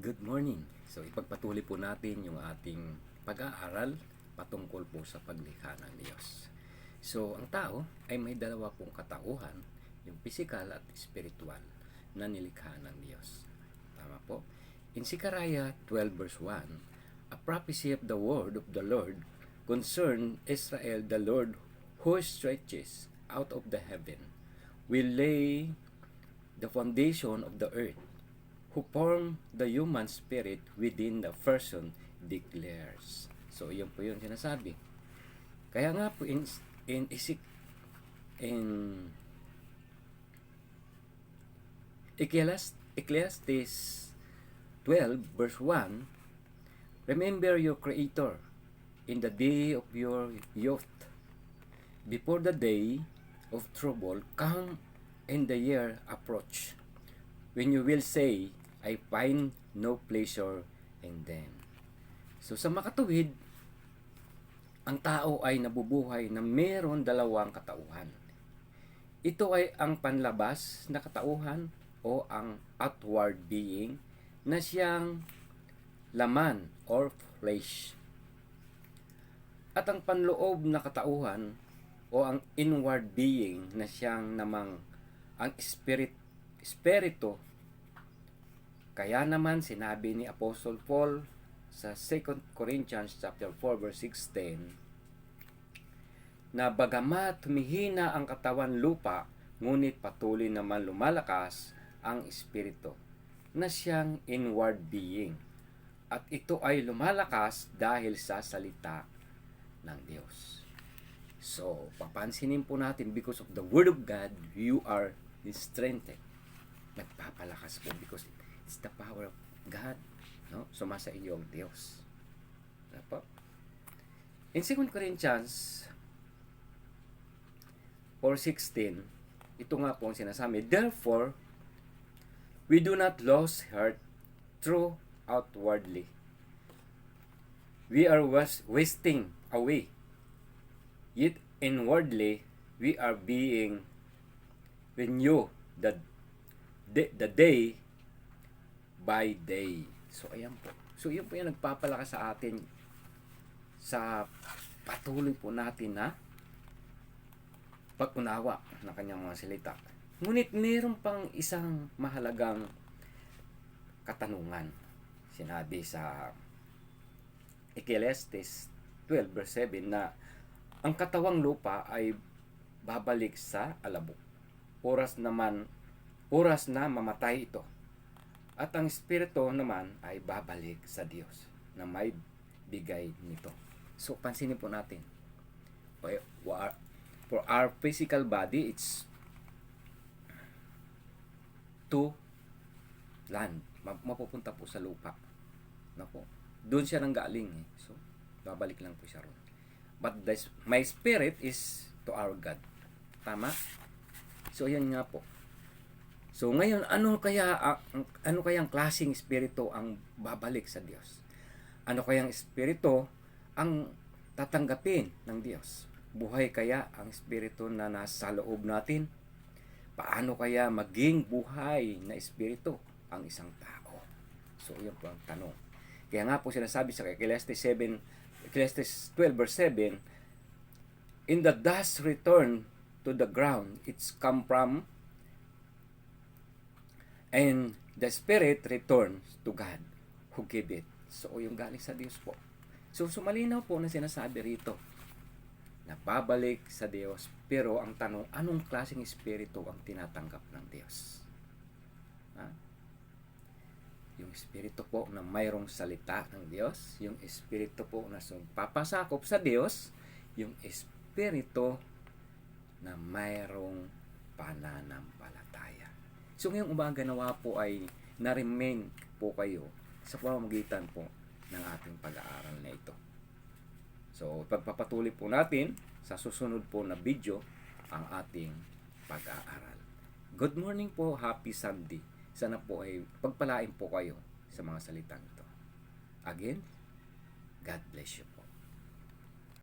Good morning. So ipagpatuloy po natin yung ating pag-aaral patungkol po sa paglikha ng Diyos. So ang tao ay may dalawa pong katauhan, yung physical at spiritual na nilikha ng Diyos. Tama po? In Zechariah 12 verse 1, a prophecy of the word of the Lord concern Israel the Lord who stretches out of the heaven will lay the foundation of the earth who form the human spirit within the person declares. So, yun po yung sinasabi. Kaya nga po in in isik in Ecclesiastes 12 verse 1 Remember your creator in the day of your youth before the day of trouble come and the year approach when you will say, I find no pleasure in them. So sa makatuwid, ang tao ay nabubuhay na meron dalawang katauhan. Ito ay ang panlabas na katauhan o ang outward being na siyang laman or flesh. At ang panloob na katauhan o ang inward being na siyang namang ang spirit espiritu. Kaya naman sinabi ni Apostle Paul sa 2 Corinthians chapter 4 verse 16 na bagamat humihina ang katawan lupa ngunit patuloy naman lumalakas ang espiritu na siyang inward being at ito ay lumalakas dahil sa salita ng Diyos. So, papansinin po natin because of the Word of God, you are strengthened nagpapalakas po because it's the power of God. No? Sumasa iyo ang Diyos. Ano po? In 2 Corinthians 4.16, ito nga po ang sinasabi, Therefore, we do not lose heart through outwardly. We are was wasting away. Yet inwardly, we are being renewed the the, the day by day. So, ayan po. So, yun po yung nagpapalakas sa atin sa patuloy po natin na pag-unawa ng kanyang mga salita. Ngunit mayroon pang isang mahalagang katanungan. Sinabi sa Ecclesiastes 12 verse 7 na ang katawang lupa ay babalik sa alabok. Oras naman oras na mamatay ito. At ang Espiritu naman ay babalik sa Diyos na may bigay nito. So, pansinin po natin. For our physical body, it's to land. Mapupunta po sa lupa. Nako. Doon siya nang galing. Eh. So, babalik lang po siya ron. But this, my spirit is to our God. Tama? So, yan nga po. So ngayon, ano kaya ano kayang klasing espiritu ang babalik sa Diyos? Ano kayang espiritu ang tatanggapin ng Diyos? Buhay kaya ang espiritu na nasa loob natin? Paano kaya maging buhay na espiritu ang isang tao? So, yun po ang tanong. Kaya nga po sinasabi sa Ecclesiastes 7, Ecclesiastes 12 verse 7, In the dust return to the ground, it's come from And the spirit returns to God who gave it. So, yung galing sa Diyos po. So, sumalinaw po na sinasabi rito na babalik sa Diyos. Pero ang tanong, anong klaseng espiritu ang tinatanggap ng Diyos? Ha? Yung espiritu po na mayroong salita ng Diyos, yung espiritu po na papasakop sa Diyos, yung espiritu na mayroong pananampalataya. So ngayong umaga nawa po ay na-remain po kayo sa pamamagitan po ng ating pag-aaral na ito. So pagpapatuloy po natin sa susunod po na video ang ating pag-aaral. Good morning po, happy Sunday. Sana po ay pagpalain po kayo sa mga salitang ito. Again, God bless you po.